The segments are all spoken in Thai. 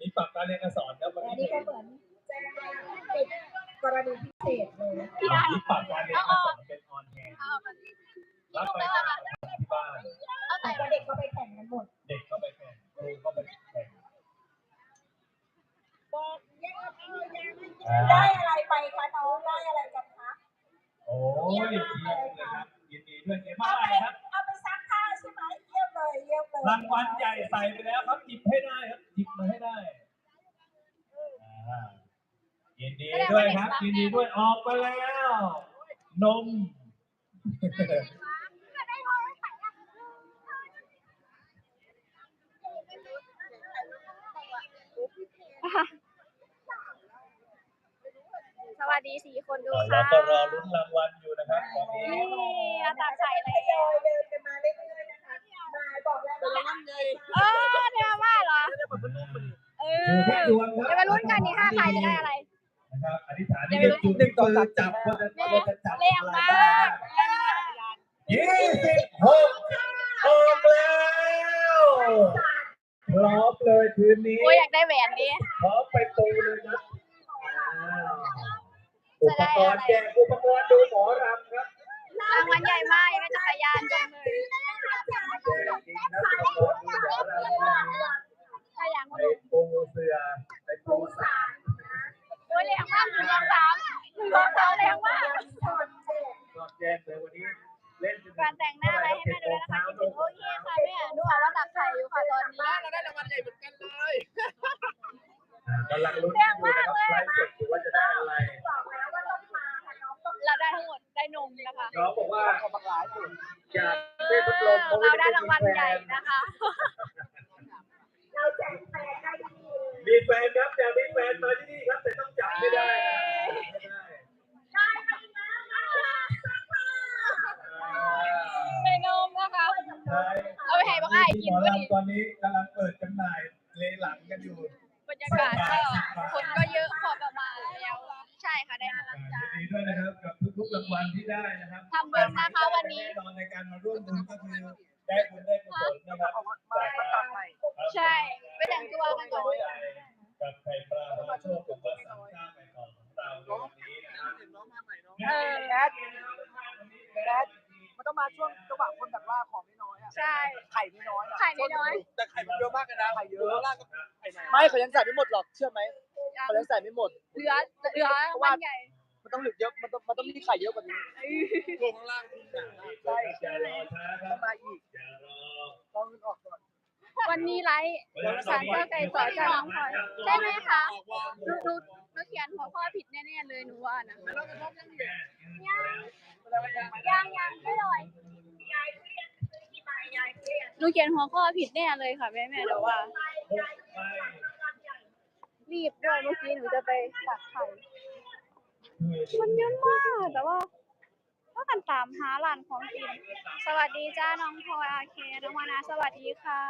มีปรับการเรียนการสอนครับวันอันนี้นี้ก็เหมือนแจ้งว่าติดกรณีพิเศษเลยมีปรับการเรียนการสอนเป็นออนแฮนรับไปที่บ้าน แต่ก็เด็กก็ไปแข่งกันหมดเด็กก็ไปแข่งครูก็ไปแข่งได้อะไรไปคะน้องได้อะไรกันคะโอ้ยเยี่ยมเลยครับยินดีด้วยเยี่ยมมาเอากไปเลยครับ รางวัลใหญ่ใส่ไปแล้วครับหยิบให้ได้ครับหยิบมาให้ได้อ่ายินดีด้วยครับยินดีด้วยออกมาแล้ว นม สวัสดีสี่คนดูเราค่ะก็รอลุ้นรางวัลอยู่นะครับตอนนี้นี่อาตาใส่เลทย เออเนี่ยว่าเหรอ เอดูอที่ดวงครับเดี๋ยวมาลุ้นกันนี่ห้าใครจะได้อะไร นะครับอธิษฐานที่จะจุดหนึ่งต่อจับว่าจะว่าจะจับแรงมากยี่สิบหกออกแล้วพร้อมเลยคืนนี้โอ้ยอยากได้แหวนนี้พร้อมไปปูเลยครับอ้าวอุปกรณ์แจกอุปกรณ์ดูหมอรำครับรางวัลใหญ่มากยังได้จักรยานจังเลย แจกจริงนะอุปกรณ์ดูหมอรำ ถ้าอย่าง ไปปูเสือไปปูสาร โอ้ยแรงมากหนึ่งสองสามหนึ่งสองสามแรงมากก็แจ้งเลยวันนี้เล่นจนการแต่งหน้าอะไรให้แม่ดูนะคะคิดถึงโอ้ยค่ะแม่ดูออกว่าตักไข่อยู่ค่ะตอนนี้เราได้รางวัลใหญ่เหมือนกันเลยอ่ากำลังลุ้นอยู่นะครับไลฟ์สดอยู่ว่าจะได้อะไรเราได้ทั้งหมดได้นมนะคะน้องบอกว่าขอบคุณหลายคนอยากได้พัดลมเพราะเราว่าได้จะรางวัลใหญ่นะคะเราแจกแฟนได้ที่นี่เลยมีแฟนครับอยากมีแฟนมาที่นี่ครับแต่ต้องจับไม่ได้ไม่ได้ ได้ไปนะอ่า ได้นมนะคะ ใช่ เอาไปให้บักอ้ายกินหมอก็ดีลำตอนนี้กำลังเปิดจำหน่ายเลหลังกันอยู่ บรรยากาศก็คนก็เยอะพอประมาณแล้วใช่ค่ะได้นมอ่าจ้ายินดีด้วยนะครับกับทุกๆรางวัลที่ได้นะครับทำบุญนะคะวันนี้แน่นอนในการมาร่วมบุญก็คือได้บุญได้กุศลนะครับออกมามามาตัดใหม่ใช่ไปแต่งตัวกันก่อนกับไข่ปลาพระโชคกับวัดสามเจ้าใหม่ของเราในวันนี้นะครับเห็นน้องมาใหม่น้องเออแอดแอด มันต้องมาช่วงจังหวะคนแบบว่าของน้อยๆอะใช่ ไข่น้อยๆอะไข่น้อย แต่ไข่มันเยอะมากเลยนะไข่เยอะล่างก็ไข่ไม่เขายังใส่ไม่หมดหรอกเชื่อไหมเขายังใส่ไม่หมดเหลือเหลือวันใหญ่มันต้องเหลือเยอะมันต้องมันต้องมีไข่เยอะกว่านี้ตัวข้างล่างใช่อย่ารอช้าครัต้อบงมาอีกอย่ารอลองนึกออกก่อนวันนี้ไลฟ์สารเจ้าไก่สอจาน้องพลอยใช่ไหมคะหนู หนูหนูเขียนหัวข้อผิดแน่ๆเลยหนูว่านะยังยังไม่ลอยหนูเขียนหัวข้อผิดแน่เลยค่ะแม่แม่ๆเดี๋ยวว่า รีบด้วยเมื่อกี้หนูจะไปตักไข่มันเยอะมากแต่ว่าถ้ากันตามหาร้านของกิน สวัสดีจ้าน้องพลอยอาเคน้องวานาสวัสดีค่ะ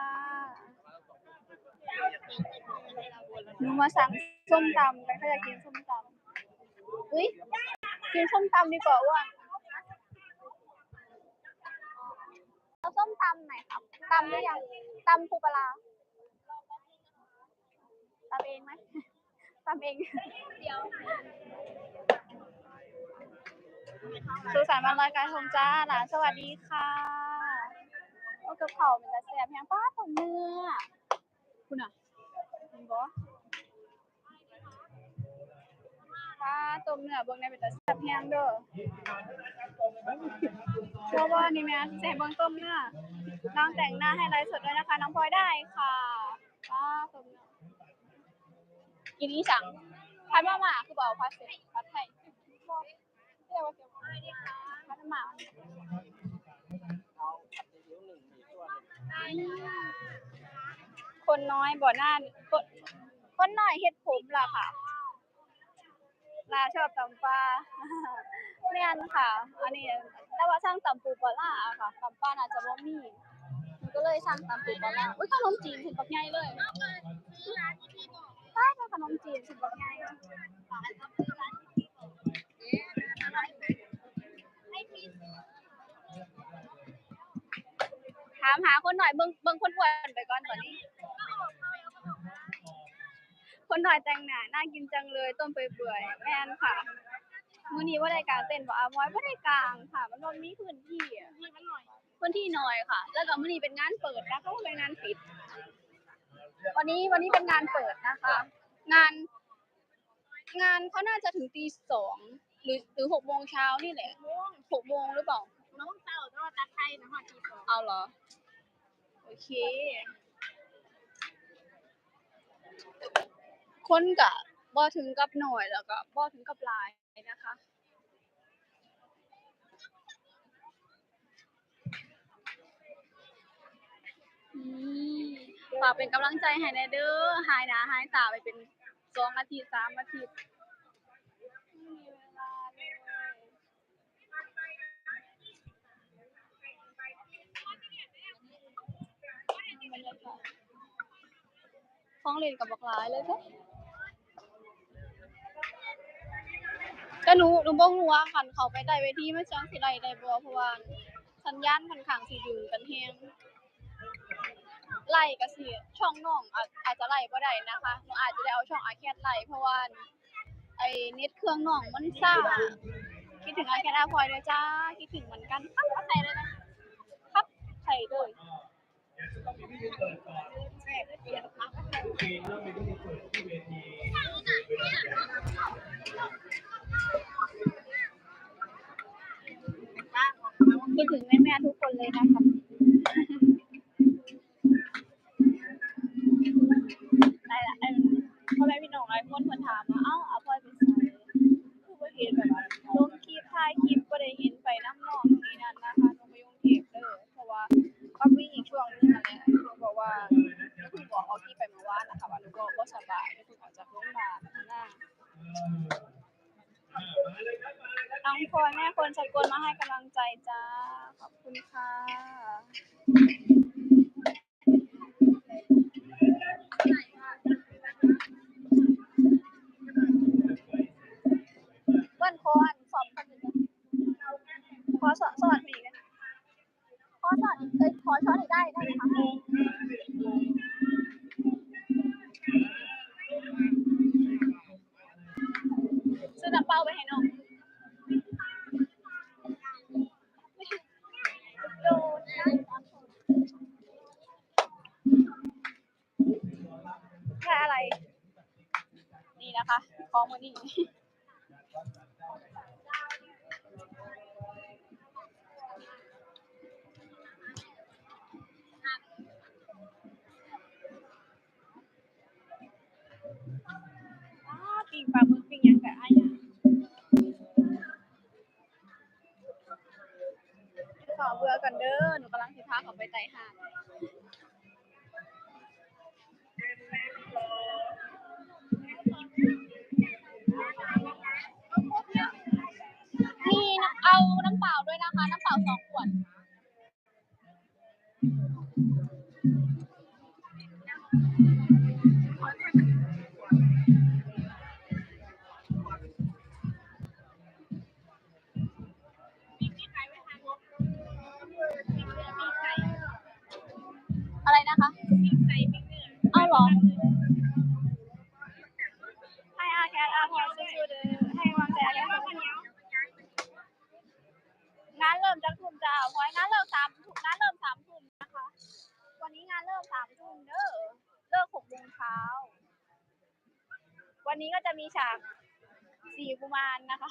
หนูมาสั่งส้มตำกันเขาอยากกินส้มตำอุ้ยกินส้มตำดีกว่าอ้วนเอาส้มตำไหนอยครับตำหรือยังตำปูปลาร้าตำเองไหมตำเองเดี๋ยวสุสานต์วันลอยกระทงจ้าหลานสวัสดีค่ะ โอ้กระเพราเป็นกระแสบแพงป้าตัวเนื้อ คุณอะเห็นบ่ป้าต้มเนื้อเบิ่งในเป็นกระแสบแพงเด้อเพราะว่านี่แม่แซ่บเบิ่งต้มเนื้อน้องแต่งหน้าให้ไลฟ์สดด้วยนะคะ น้องพลอยได้ค่ะป้าต้มเนื้อกินอีสังพัดมาหมาคือบ่เอาพัดเสร็จพัดไทยเรียกว่าเสียงพัฒนา คนน้อยบ่หน้าคนคนน้อยเฮ็ดผมล่ะค่ะลาชอบตำปลาเรียนค่ะ อันนี้แต่ว่าช่างตำปูปลาร้าค่ะตำปลาน่าจะบ่มีหนูก็เลยช่างตำปูปลาร้าอุ้ยขนมจีนถึงบักใหญ่เลยใช่ค่ะขนมจีนถึงบักใหญ่ถามหาคนหน่อยเบิ่งเบิ่งคนอ้วนไปก่อนตอนนี้ คนหน่อยแต่งหน้าน่ากินจังเลยต้มเปื่อยๆแม่นค่ะมื้อนี้ว่าได้กลางเต้นบ่อามอยบ่ได้กลางค่ะ มันบ่มีพื้นที่อะพื้นที่น้อยค่ะ แล้วก็มื้อนี้เป็นงานเปิดนะคะบ่เป็นงานปิด วันนี้วันนี้เป็นงานเปิดนะคะ งาน งานเขาน่าจะถึงตีสองหรือหรือหกโมงเช้านี่แหละหกโมงหรือเปล่าน้องเต่าก็ตัดไทยนะฮะทีสองเอาเหรอ โอเค คนกะบ่ถึงกับหน่อยแล้วก็บ่ถึงกับหลายนะคะอืมฝากเป็นกำลังใจให้แน่เด้อหายหนาหายตาไปเป็นสองอาทิตย์สามอาทิตย์ไม่มีเวลาเลยบรรยากาศฟ้ องเรียนกับบักหลายเลยเด้แต่หนูหนูบ่ฮู้ว่าคันเขาไปได้เวทีมันจังสิได้ได้บ่เพราะว่าสัญญาณค่อนข้างสิดึงกันแฮงไล่ก็สิช่องน้องอาจอาจะไล่บ่ได้นะคะหนูอาจจะได้เอาช่องอาแคทไล่เพราะว่าไอ้เน็ตเครื่องน้องมันซ่าคิดถึงอาแคทอาพลอยด้วยจ้าคิดถึงเหมือนกันครับใส่เลยนะครับใส่ดี๋ยะต้องมีพิธีเปิดก่อนทุกปีต้องมีพิธีเปิดที่เวทีเวทีใหญ่คิดถึงแม่ๆทุกคนเลยนะคะได้ละไอ้พ่อแม่พี่น้องหลายคนเพิ่นถามว่าเอ้าอา น้องพลอยแม่คนสกลมาให้กำลังใจจ้า ขอบคุณค่ะ วันนี้ปิงปลาหมึกปิงยังกับอ้ายอะขอเบื่อกันเด้อ หนูกำลังสิพาเขาไปไต่หาด เอาเหรอให้อาแคทอาพอสู้ๆเด้อให้กำลังใจอาแคทสู้ๆงานเริ่มจากทุ่มจ้าพอยงานเริ่มสามทุ่มงานเริ่มสามทุ่มนะคะ วันนี้งานเริ่มสามทุ่มเด้อเลิกหกโมงเช้า วันนี้ก็จะมีฉากสี่กุมารนะคะ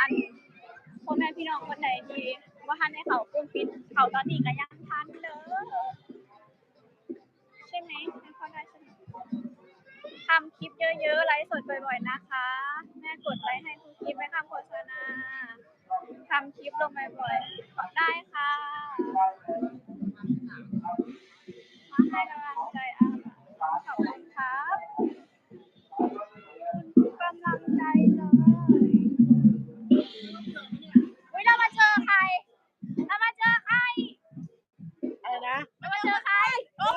อันพ่อแม่พี่น้องคนไหนที่ว่า ทันให้เขากลุ้มปิดเขาตอนนี้ก็ยังทันเลยใช่ไหมไม่ค่อยได้ใช่ไหมทำคลิปเยอะๆไลฟ์สดบ่อยๆนะคะ แม่กดไลค์ให้ทุกคลิปไม่ทำโฆษณาทำคลิปลงบ่อยๆ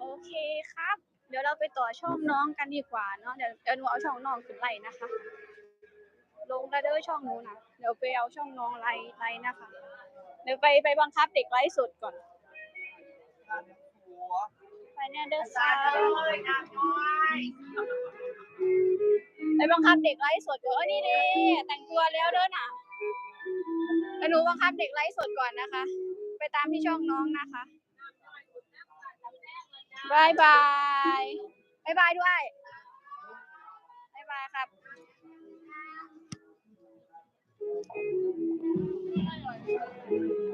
โอเคครับ เดี๋ยวเราไปต่อช่องน้องกันดีกว่าเนาะเดี๋ยวเดี๋ยวหนูเอาช่องน้องขึ้นไลน์นะคะ ลงแล้วเด้อช่องหนูนะเดี๋ยวไปเอาช่องน้องไลน์ไลน์นะคะ เดี๋ยวไปไปบังคับเด็กไลฟ์สดก่อนไปเนี่ยเด้อค่ะไปบังคับเด็กไลฟ์สดก่อนเออนี่เด้แต่งตัวแล้วเด้อน่ะเดี๋ยวหนูบังคับเด็กไลฟ์สดก่อนนะคะ ไปตามที่ช่องน้องนะคะบายบายบายบายด้วยบายบายครับเ